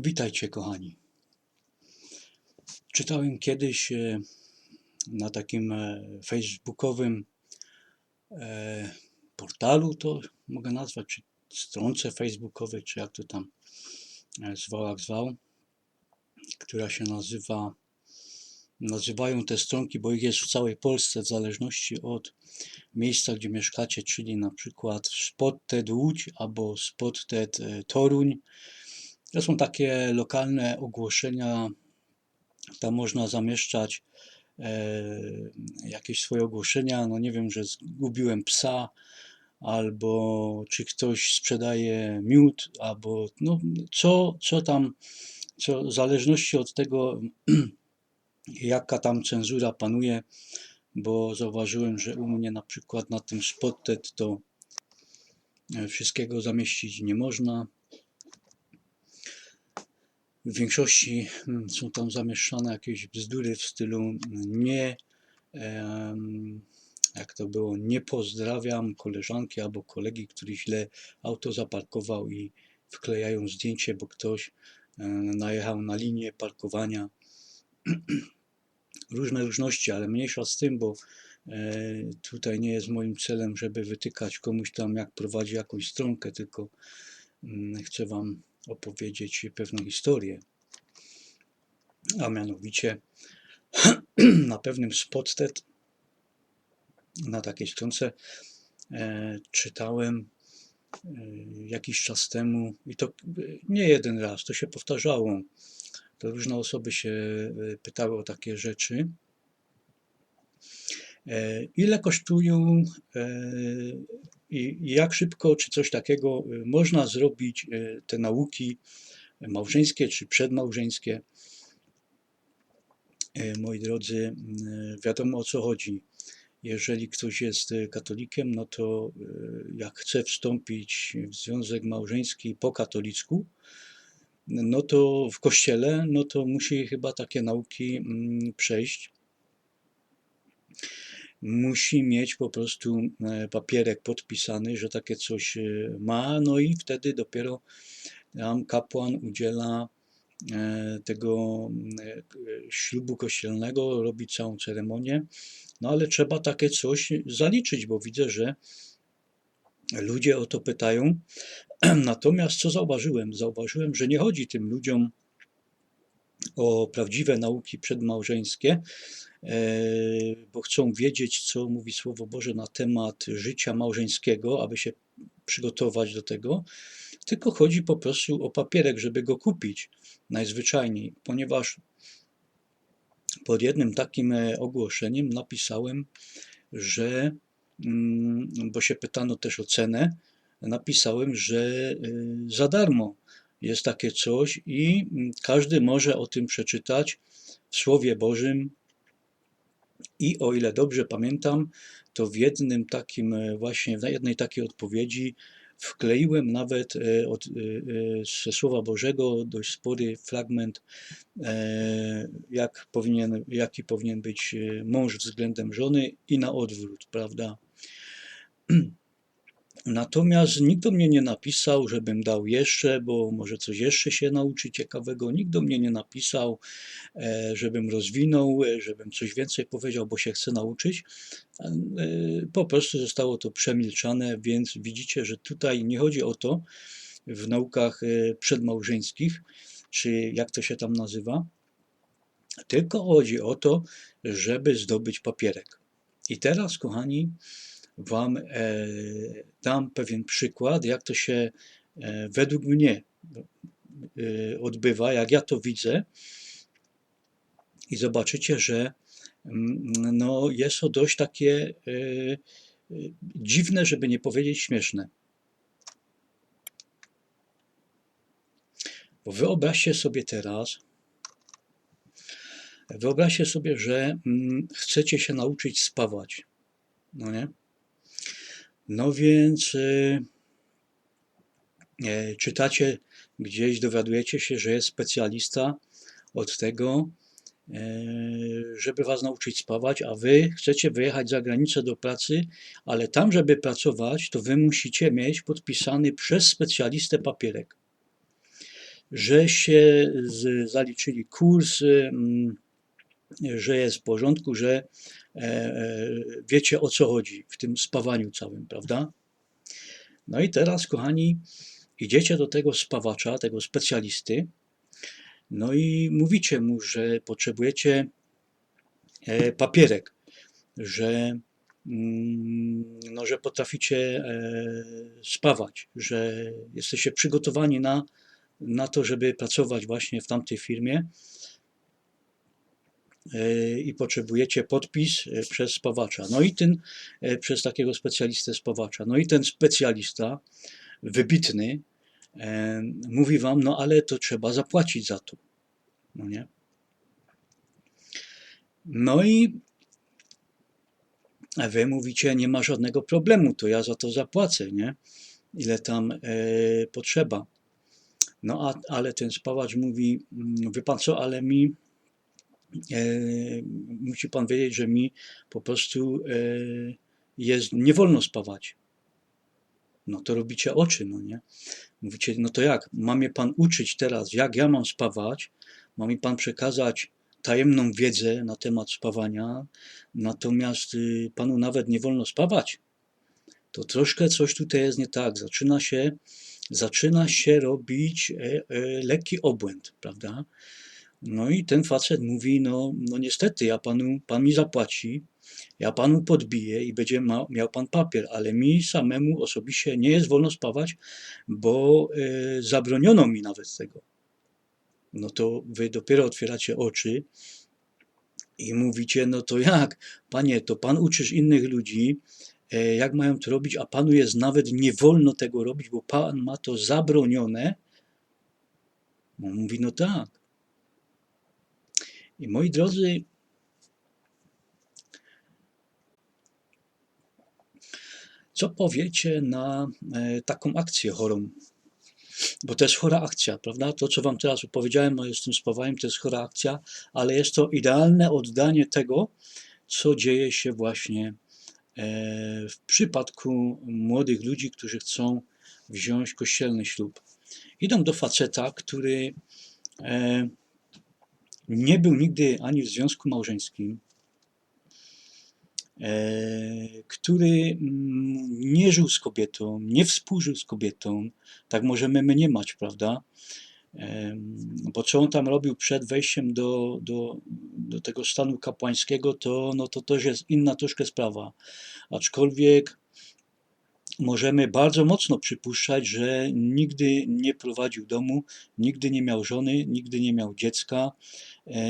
Witajcie, kochani. Czytałem kiedyś e, na takim e, facebookowym e, portalu, to mogę nazwać, czy stronce facebookowej, czy jak to tam zwał, jak zwał, która się nazywa, nazywają te stronki, bo ich jest w całej Polsce, w zależności od miejsca, gdzie mieszkacie, czyli na przykład Spotted Łódź albo Spotted Toruń. To są takie lokalne ogłoszenia. Tam można zamieszczać e, jakieś swoje ogłoszenia. No nie wiem, że zgubiłem psa, albo czy ktoś sprzedaje miód, albo no, co, co tam, co w zależności od tego, jaka tam cenzura panuje, bo zauważyłem, że u mnie na przykład na tym spotted to e, wszystkiego zamieścić nie można. W większości mm, są tam zamieszczane jakieś bzdury w stylu mm, nie, jak to było, nie pozdrawiam koleżanki albo kolegi, który źle auto zaparkował i wklejają zdjęcie, bo ktoś najechał na linię parkowania. Różne różności, ale mniejsza z tym, bo e, tutaj nie jest moim celem, żeby wytykać komuś tam, jak prowadzi jakąś stronkę, tylko mm, chcę Wam opowiedzieć pewną historię. A mianowicie na pewnym spotted, na takiej stronce e, czytałem e, jakiś czas temu i to e, nie jeden raz, to się powtarzało. To różne osoby się e, pytały o takie rzeczy. E, Ile kosztują e, i jak szybko, czy coś takiego e, można zrobić e, te nauki małżeńskie czy przedmałżeńskie? E, Moi drodzy, wiadomo o co chodzi. Jeżeli ktoś jest katolikiem, no to jak chce wstąpić w związek małżeński po katolicku, no to w kościele, no to musi chyba takie nauki mm, przejść. Musi mieć po prostu e, papierek podpisany, że takie coś e, ma, no i wtedy dopiero tam kapłan udziela e, tego ślubu kościelnego, robi całą ceremonię, no ale trzeba takie coś zaliczyć, bo widzę, że ludzie o to pytają. Natomiast co zauważyłem? Zauważyłem, że nie chodzi tym ludziom o prawdziwe nauki przedmałżeńskie, e, bo chcą wiedzieć, co mówi Słowo Boże na temat życia małżeńskiego, aby się przygotować do tego, tylko chodzi po prostu o papierek, żeby go kupić najzwyczajniej, ponieważ pod jednym takim e, ogłoszeniem napisałem, że, mm, bo się pytano też o cenę, napisałem, że y, za darmo jest takie coś i mm, każdy może o tym przeczytać w Słowie Bożym. I o ile dobrze pamiętam, to w jednym takim e, właśnie, w jednej takiej odpowiedzi wkleiłem nawet e, od, e, ze Słowa Bożego dość spory fragment, jak powinien, jaki powinien być mąż względem żony i na odwrót, prawda? Natomiast nikt do mnie nie napisał, żebym dał jeszcze, bo może coś jeszcze się nauczyć ciekawego. Nikt do mnie nie napisał, e, żebym rozwinął, e, żebym coś więcej powiedział, bo się chcę nauczyć. E, Po prostu zostało to przemilczane, więc widzicie, że tutaj nie chodzi o to w naukach przedmałżeńskich, czy jak to się tam nazywa, tylko chodzi o to, żeby zdobyć papierek. I teraz, kochani, Wam e, dam pewien przykład, jak to się e, według mnie e, odbywa, jak ja to widzę. I zobaczycie, że mm, no, jest to dość takie dziwne, żeby nie powiedzieć śmieszne. Bo wyobraźcie sobie teraz, wyobraźcie sobie, że mm, chcecie się nauczyć spawać. No nie? No więc y, e, czytacie gdzieś, dowiadujecie się, że jest specjalista od tego, e, żeby was nauczyć spawać, a wy chcecie wyjechać za granicę do pracy, ale tam, żeby pracować, to wy musicie mieć podpisany przez specjalistę papierek. że się zaliczyli kurs, mm, że jest w porządku, że wiecie o co chodzi w tym spawaniu całym, prawda? No i teraz, kochani, idziecie do tego spawacza, tego specjalisty, no i mówicie mu, że potrzebujecie e, papierek, że, mm, no, że potraficie e, spawać, że jesteście przygotowani na, na to, żeby pracować właśnie w tamtej firmie e, i potrzebujecie podpis e, przez spawacza. No i ten, e, przez takiego specjalistę spawacza. No i ten specjalista, wybitny, e, mówi wam, no ale to trzeba zapłacić za to. No nie? No i wy mówicie, nie ma żadnego problemu, to ja za to zapłacę, nie? Ile tam e, potrzeba. No a, ale ten spawacz mówi, mm, wie pan co, ale mi e, musi pan wiedzieć, że mi po prostu e, jest, nie wolno spawać. No to robicie oczy, no nie? Mówicie, no to jak? Ma mnie pan uczyć teraz, jak ja mam spawać? Ma mi pan przekazać tajemną wiedzę na temat spawania, natomiast y, panu nawet nie wolno spawać. To troszkę coś tutaj jest nie tak. Zaczyna się, zaczyna się robić e, e, lekki obłęd, prawda? No i ten facet mówi, no, no niestety, ja panu, pan mi zapłaci, ja panu podbiję i będzie ma, miał pan papier, ale mi samemu osobiście nie jest wolno spawać, bo e, zabroniono mi nawet tego. No to wy dopiero otwieracie oczy i mówicie, no to jak, panie, to pan uczysz innych ludzi, e, jak mają to robić, a panu jest nawet nie wolno tego robić, bo pan ma to zabronione. On mówi, no tak. I moi drodzy, co powiecie na e, taką akcję chorą? Bo to jest chora akcja, prawda? To, co Wam teraz opowiedziałem no, z tym spawaniem, to jest chora akcja, ale jest to idealne oddanie tego, co dzieje się właśnie e, w przypadku młodych ludzi, którzy chcą wziąć kościelny ślub. Idą do faceta, który e, nie był nigdy ani w związku małżeńskim, e, który mm, nie żył z kobietą, nie współżył z kobietą, tak możemy mniemać, prawda? Em, Bo co on tam robił przed wejściem do, do, do tego stanu kapłańskiego, to, no to też jest inna troszkę sprawa. Aczkolwiek możemy bardzo mocno przypuszczać, że nigdy nie prowadził domu, nigdy nie miał żony, nigdy nie miał dziecka, e,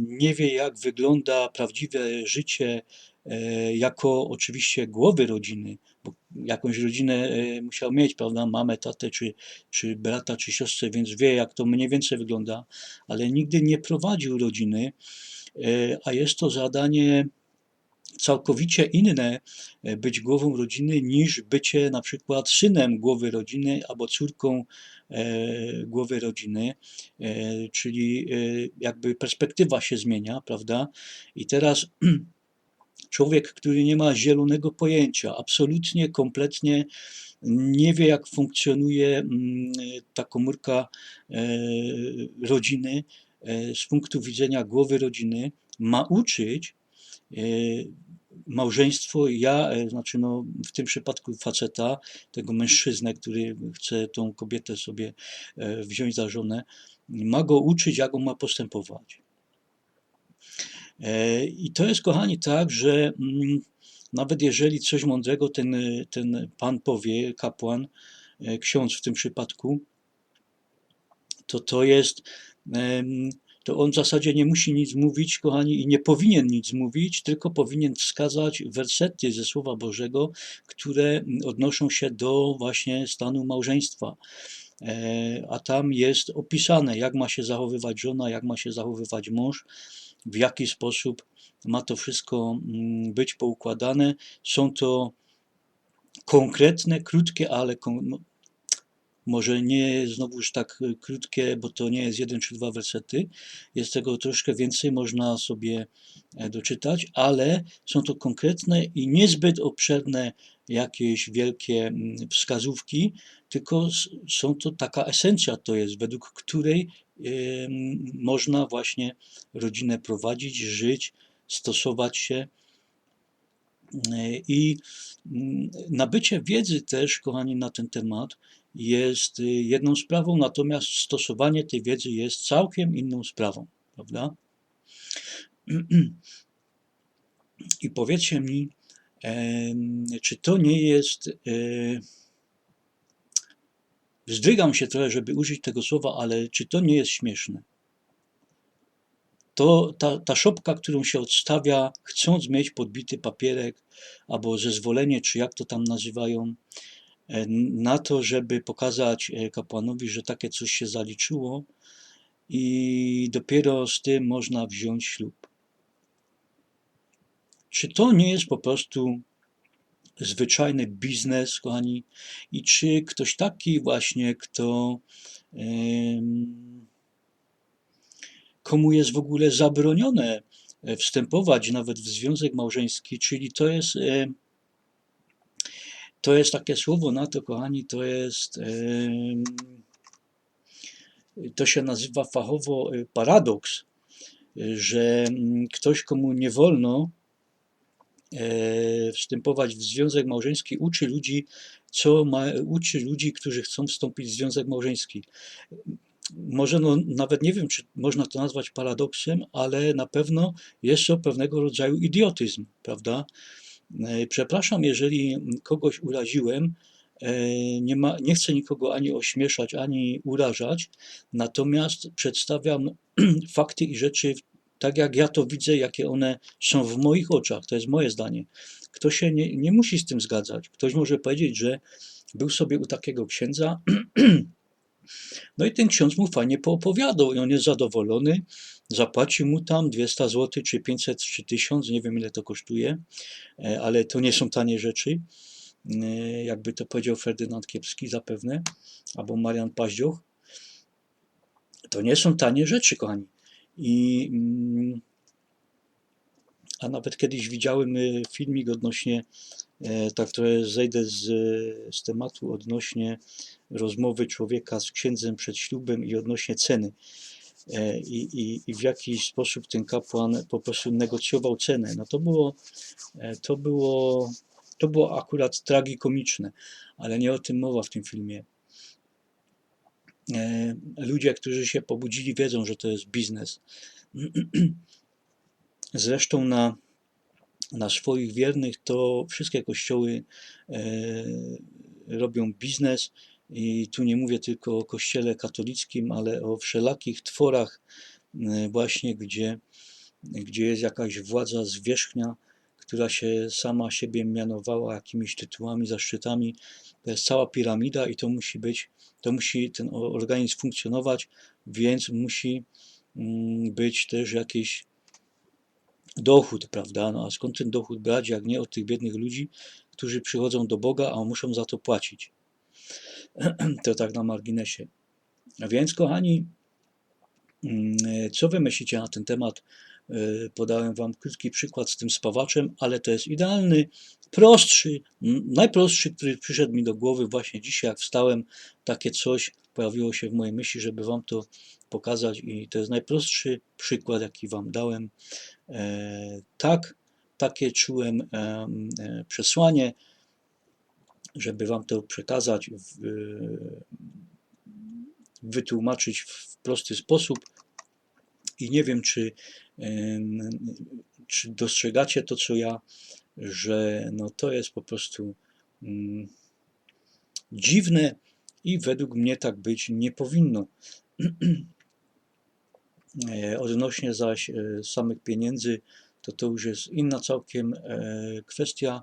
nie wie jak wygląda prawdziwe życie e, jako oczywiście głowy rodziny, bo jakąś rodzinę e, musiał mieć, prawda, mamę, tatę, czy, czy brata, czy siostrę, więc wie jak to mniej więcej wygląda, ale nigdy nie prowadził rodziny, a jest to zadanie całkowicie inne e, być głową rodziny niż bycie na przykład synem głowy rodziny albo córką e, głowy rodziny, e, czyli jakby perspektywa się zmienia, prawda? I teraz człowiek, który nie ma zielonego pojęcia, absolutnie, kompletnie nie wie, jak funkcjonuje mm, ta komórka rodziny z punktu widzenia głowy rodziny, ma uczyć małżeństwo, ja, e, znaczy no, w tym przypadku faceta, tego mężczyznę, który chce tą kobietę sobie e, wziąć za żonę, ma go uczyć, jak on ma postępować. E, I to jest, kochani, tak, że mm, nawet jeżeli coś mądrego ten, ten pan powie, kapłan, ksiądz w tym przypadku, to to jest, to on w zasadzie nie musi nic mówić, kochani, i nie powinien nic mówić, tylko powinien wskazać wersety ze Słowa Bożego, które mm, odnoszą się do właśnie stanu małżeństwa. E, A tam jest opisane, jak ma się zachowywać żona, jak ma się zachowywać mąż, w jaki sposób ma to wszystko mm, być poukładane. Są to konkretne, krótkie, ale no, może nie znowuż tak y, krótkie, bo to nie jest jeden czy dwa wersety. Jest tego troszkę więcej, można sobie e, doczytać, ale są to konkretne i niezbyt obszerne jakieś wielkie mm, wskazówki, tylko są to taka esencja to jest, według której em, można właśnie rodzinę prowadzić, żyć, stosować się. E, I mm, nabycie wiedzy też, kochani, na ten temat jest y, jedną sprawą, natomiast stosowanie tej wiedzy jest całkiem inną sprawą, prawda? I powiedzcie mi, czy to nie jest. E, wzdrygam się trochę, żeby użyć tego słowa, ale czy to nie jest śmieszne? To ta, ta szopka, którą się odstawia, chcąc mieć podbity papierek albo zezwolenie, czy jak to tam nazywają, na to, żeby pokazać e, kapłanowi, że takie coś się zaliczyło i dopiero z tym można wziąć ślub. Czy to nie jest po prostu zwyczajny biznes, kochani? I czy ktoś taki właśnie, kto komu jest w ogóle zabronione e, wstępować nawet w związek małżeński, czyli to jest e, to jest takie słowo na to, kochani, to jest to się nazywa fachowo e, paradoks, że mm, ktoś, komu nie wolno e, wstępować w związek małżeński, uczy ludzi, co ma, uczy ludzi, którzy chcą wstąpić w związek małżeński. Może no, nawet nie wiem, czy można to nazwać paradoksem, ale na pewno jest to pewnego rodzaju idiotyzm, prawda? E, Przepraszam, jeżeli kogoś uraziłem. E, Nie, ma, nie chcę nikogo ani ośmieszać, ani urażać, natomiast przedstawiam fakty i rzeczy tak, jak ja to widzę, jakie one są w moich oczach. To jest moje zdanie. Ktoś się nie, nie musi z tym zgadzać. Ktoś może powiedzieć, że był sobie u takiego księdza, no i ten ksiądz mu fajnie poopowiadał i on jest zadowolony, zapłacił mu tam 200 zł, czy 500, czy 1000, nie wiem ile to kosztuje, e, ale to nie są tanie rzeczy, e, jakby to powiedział Ferdynand Kiepski zapewne, albo Marian Paździoch. To nie są tanie rzeczy, kochani. I, mm, a nawet kiedyś widziałem y, filmik odnośnie, e, tak trochę zejdę z, z tematu, odnośnie rozmowy człowieka z księdzem przed ślubem i odnośnie ceny. E, I, i, I w jaki sposób ten kapłan po prostu negocjował cenę. No to było, e, to było, to było akurat tragikomiczne, ale nie o tym mowa w tym filmie. E, Ludzie, którzy się pobudzili, wiedzą, że to jest biznes. Zresztą na, na swoich wiernych to wszystkie kościoły robią biznes. I tu nie mówię tylko o kościele katolickim, ale o wszelakich tworach, e, właśnie gdzie, gdzie jest jakaś władza zwierzchnia, która się sama siebie mianowała jakimiś tytułami, zaszczytami. To jest cała piramida i to musi być, to musi ten organizm funkcjonować, więc musi mm, być też jakiś dochód, prawda? No a skąd ten dochód brać, jak nie od tych biednych ludzi, którzy przychodzą do Boga, a muszą za to płacić. To tak na marginesie. Więc, kochani, mm, co wy myślicie na ten temat? E, Podałem wam krótki przykład z tym spawaczem, ale to jest idealny, prostszy, najprostszy, który przyszedł mi do głowy właśnie dzisiaj, jak wstałem. Takie coś pojawiło się w mojej myśli, żeby wam to pokazać i to jest najprostszy przykład, jaki wam dałem. E, tak, takie czułem em, e, przesłanie, żeby wam to przekazać, w, wytłumaczyć w prosty sposób. I nie wiem, czy, em, czy dostrzegacie to, co ja, że no to jest po prostu mm, dziwne i według mnie tak być nie powinno. E, Odnośnie zaś e, samych pieniędzy, to to już jest inna całkiem e, kwestia.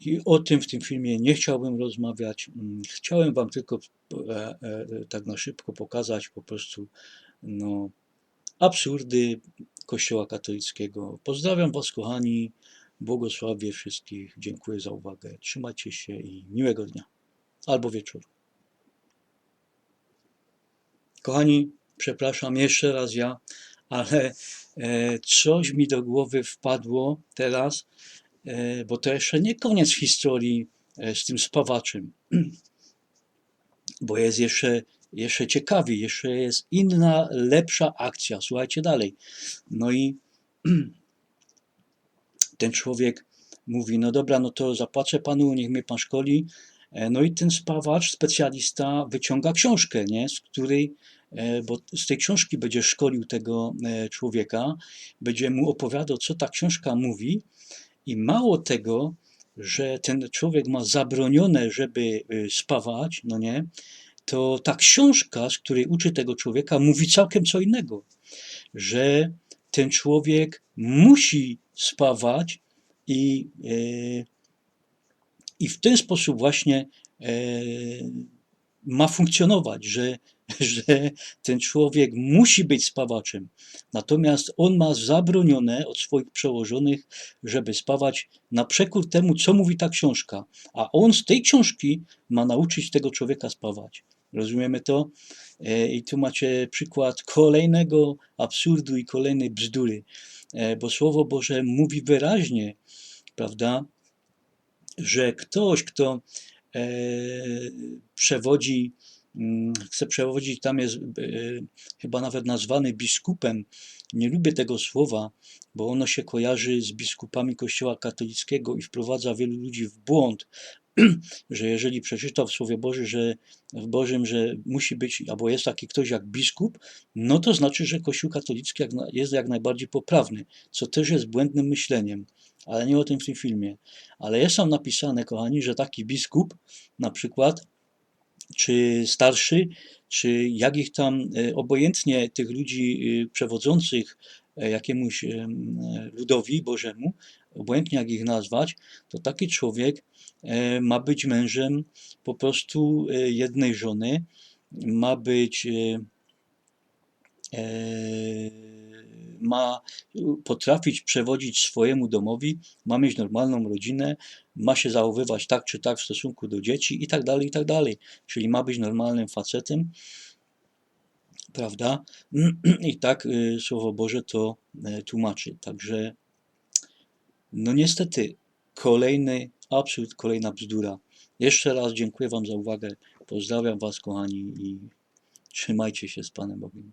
I o tym w tym filmie nie chciałbym rozmawiać. Mm, Chciałem Wam tylko e, e, tak na szybko pokazać po prostu no, absurdy Kościoła katolickiego. Pozdrawiam Was, kochani. Błogosławię wszystkich. Dziękuję za uwagę. Trzymajcie się i miłego dnia albo wieczoru. Kochani, przepraszam jeszcze raz ja, ale e, coś mi do głowy wpadło teraz bo to jeszcze nie koniec historii e, z tym spawaczem, bo jest jeszcze, jeszcze ciekawiej, jeszcze jest inna, lepsza akcja. Słuchajcie dalej. No i ten człowiek mówi, no dobra, no to zapłacę panu, niech mnie pan szkoli. E, No i ten spawacz, specjalista wyciąga książkę, nie, z której, e, bo z tej książki będzie szkolił tego e, człowieka, będzie mu opowiadał, co ta książka mówi i mało tego, że ten człowiek ma zabronione, żeby y, spawać, no nie, to ta książka, z której uczy tego człowieka, mówi całkiem co innego, że ten człowiek musi spawać i, e, i w ten sposób właśnie e, ma funkcjonować, że, że ten człowiek musi być spawaczem. Natomiast on ma zabronione od swoich przełożonych, żeby spawać na przekór temu, co mówi ta książka. A on z tej książki ma nauczyć tego człowieka spawać. Rozumiemy to? E, I tu macie przykład kolejnego absurdu i kolejnej bzdury, E, bo Słowo Boże mówi wyraźnie, prawda, że ktoś, kto e, przewodzi, chce przewodzić, tam jest e, chyba nawet nazwany biskupem. Nie lubię tego słowa, bo ono się kojarzy z biskupami Kościoła katolickiego i wprowadza wielu ludzi w błąd, że jeżeli przeczytał w Słowie że w Bożym, że musi być, albo jest taki ktoś jak biskup, no to znaczy, że Kościół katolicki jest jak najbardziej poprawny, co też jest błędnym myśleniem, ale nie o tym w tym filmie. Ale jest tam napisane, kochani, że taki biskup, na przykład, czy starszy, czy jak ich tam, e, obojętnie tych ludzi e, przewodzących e, jakiemuś em, ludowi Bożemu, obojętnie jak ich nazwać, to taki człowiek ma być mężem po prostu jednej żony, ma być, ma potrafić przewodzić swojemu domowi, ma mieć normalną rodzinę, ma się zachowywać tak czy tak w stosunku do dzieci i tak dalej, i tak dalej. Czyli ma być normalnym facetem, prawda? I tak y, Słowo Boże to e, tłumaczy. Także, no niestety, kolejny absurd, kolejna bzdura. Jeszcze raz dziękuję Wam za uwagę. Pozdrawiam Was, kochani, i trzymajcie się z Panem Bogiem.